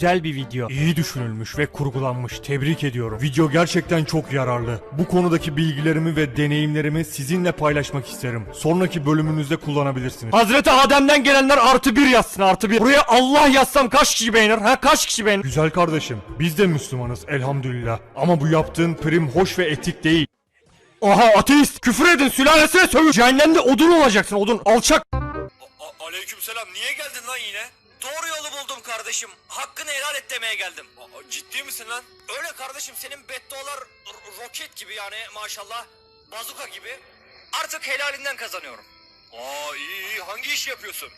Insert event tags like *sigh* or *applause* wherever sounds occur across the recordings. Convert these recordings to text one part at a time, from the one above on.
Güzel bir video. İyi düşünülmüş ve kurgulanmış. Tebrik ediyorum. Video gerçekten çok yararlı. Bu konudaki bilgilerimi ve deneyimlerimi sizinle paylaşmak isterim. Sonraki bölümünüzde kullanabilirsiniz. Hazreti Adem'den gelenler artı bir yazsın artı bir. Buraya Allah yazsam kaç kişi beğenir? Ha kaç kişi beğenir? Güzel kardeşim. Biz de Müslümanız elhamdülillah. Ama bu yaptığın prim hoş ve etik değil. Aha ateist küfür edin sülalesine sövün. Cehennemde odun olacaksın odun alçak. A- Aleykümselam niye geldin lan yine? Doğru yolu buldum kardeşim. Hakkını helal et demeye geldim. Aa, ciddi misin lan? Öyle kardeşim senin beddualar roket gibi yani maşallah. Bazuka gibi. Artık helalinden kazanıyorum. Aa iyi iyi hangi iş yapıyorsun?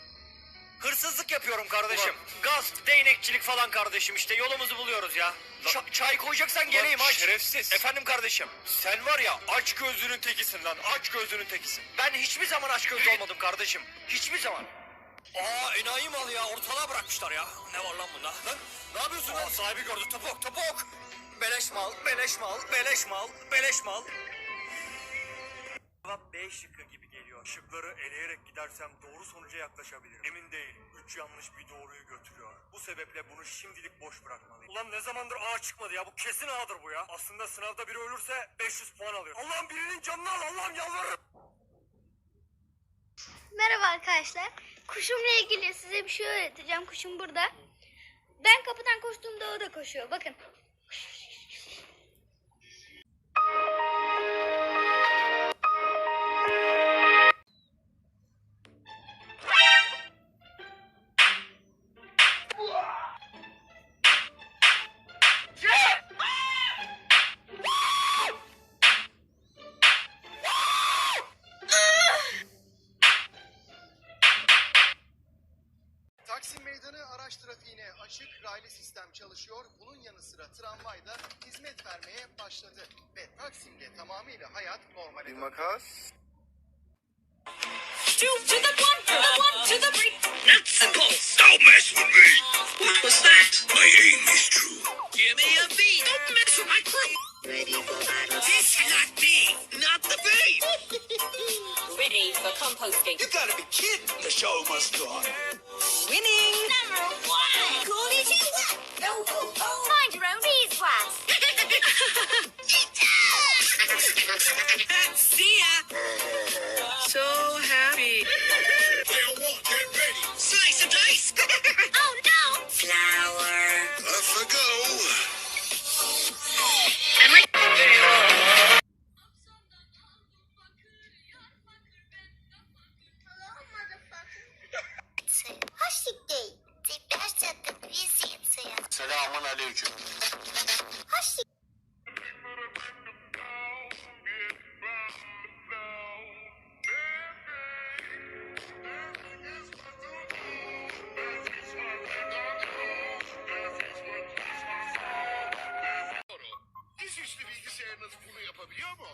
Hırsızlık yapıyorum kardeşim. Gasp, değnekçilik falan kardeşim işte yolumuzu buluyoruz ya. Ça- çay koyacaksan geleyim aç. Şerefsiz. Efendim kardeşim. Sen var ya aç gözlünün tekisin lan. Aç gözlünün tekisin. Ben hiçbir zaman aç gözlü *laughs* olmadım kardeşim. Hiçbir zaman. Aa enayi mal ya ortalığa bırakmışlar ya. Ne var lan bunda? Lan ne yapıyorsun lan? Sahibi gördü topuk topuk. Beleş mal, beleş mal, beleş mal, beleş mal. Cevap B şıkkı gibi geliyor. Şıkları eleyerek gidersem doğru sonuca yaklaşabilirim. Emin değilim. Üç yanlış bir doğruyu götürüyor. Bu sebeple bunu şimdilik boş bırakmalıyım. Ulan ne zamandır A çıkmadı ya? Bu kesin A'dır bu ya. Aslında sınavda biri ölürse 500 puan alıyor. Allah'ım birinin canını al. Allah'ım yalvarırım. Merhaba arkadaşlar. Kuşumla ilgili size bir şey öğreteceğim. Kuşum burada. Ben kapıdan koştuğumda o da koşuyor. Bakın. Taksim Meydanı araç trafiğine açık raylı sistem çalışıyor. Bunun yanı sıra tramvay da hizmet vermeye başladı. Ve Taksim'de tamamıyla hayat normale döndü. Two to the one, to the one, to the three. Nuts and bolts. Don't mess with me. What was that? My aim is true. Give me a beat. Don't mess with my crew. Ready for battle. This like me, not the beat. *laughs* Ready for composting. You gotta be kidding. The show must go on. See ya. So happy. Player one, get ready. Slice and dice. oh no. Flower. Off I go. Hashtag Tekrar visit Selamun aleyküm. Ateşli bilgisayarınız bunu yapabiliyor mu?